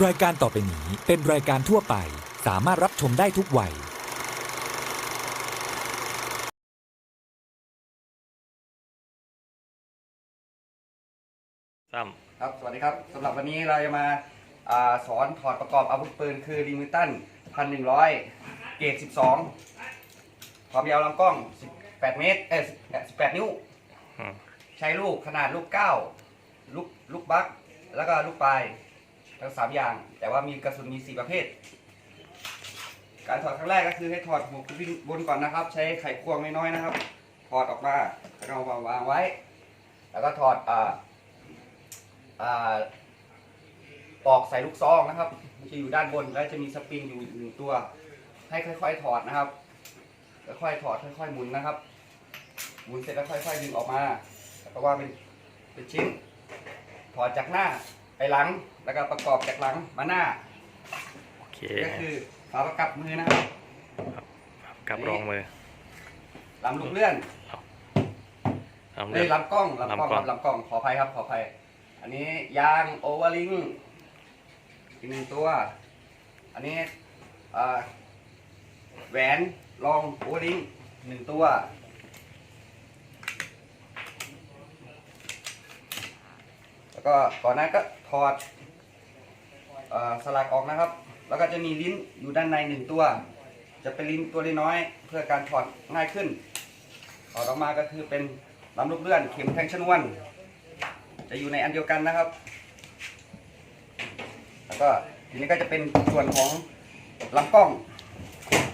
รายการต่อไปนี้เป็นรายการทั่วไป สามารถรับชมได้ทุกวัย ซ้ครับ สวัสดีครับสำหรับวันนี้เราจะมาอาสอนถอดประกอบอาวุธปืนคือริมิตันพันหนึ่งร้อยเกรดสิบสองความยาวลำกล้องสิบแปดเมตร เอ้ยสิบแปดนิ้วำอืมใช้ลูกขนาดลูกเก้าลูกลูกบัก แล้วก็ลูกปลาย ทั้งสามอย่าง แต่ว่ามีกระสุนมีสี่ประเภท การถอดครั้งแรกก็คือให้ถอดหัวขึ้นบนก่อนนะครับ ใช้ไขควงน้อยๆนะครับ ถอดออกมาแล้วก็เอามาวางไว้ แล้วก็ถอดอ่าอ่าปอกใส่ลูกซองนะครับมันจะอยู่ด้านบนแล้วจะมีสปริงอยู่หนึ่งตัว ให้ค่อยๆถอดนะครับค่อยๆถอดค่อยๆหมุนนะครับ หมุนเสร็จแล้วค่อยๆดึงออกมาแล้วก็ว่าเป็นเป็นชิ้น ถอดจากหน้า ไปหลังแล้วก็ประกอบจากหลังมาหน้าโอเคก็คือฝาประกับมือนะครับกับรองมือลำลูกเลื่อนลำเอ้เลืยอดลำกล้องลำกล้องลำกล้คองรับลำกล้องขออภัยครับขออภัย อันนี้ยางโอเวอร์ลิงอีกหนึ่งตัว อันนี้อ่าแหวนรองโอเวอร์ลิงหนึ่งตัว แล้ว ก็ก่อนหน้าก็ถอดอสลักออกนะครับ แล้วก็จะมีลิ้นอยู่ด้านในหนึ่งตัว จะเป็นลิ้นตัวเล็กน้อย เพื่อการถอดง่ายขึ้นถอดออกมาก็คือเป็นลำลูกเลื่อนเข็มแทงชนวน จะอยู่ในอันเดียวกันนะครับ แล้วก็ทีนี้ก็จะเป็นส่วนของลำกล้อง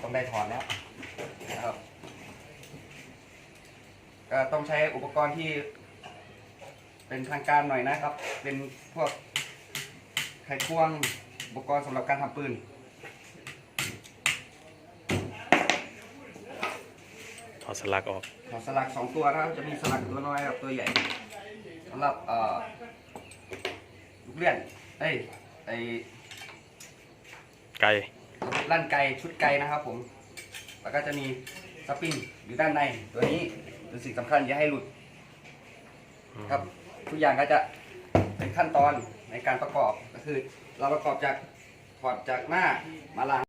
ต้องได้ถอดแล้วนะครับก็ต้องใช้อุปกรณ์ที่ เป็นทางการหน่อยนะครับ เป็นพวกไขควงอุปกรณ์สำหรับการทำปืน ถอดสลักออก ถอดสลักสองตัวนะครับจะมีสลักตัวน้อยกับตัวใหญ่สำหรับเอ่อลูกเลื่อนเอ้ยไอ้ไกลลั่นไกชุดไกนะครับผม แล้วก็จะมีสปริงอยู่ด้านใน ตัวนี้เป็นสิ่งสำคัญอย่าให้หลุดอืมครับ ทุกอย่างก็จะเป็นขั้นตอนในการประกอบก็คือ เราประกอบจากถอดจากหน้ามาหลัง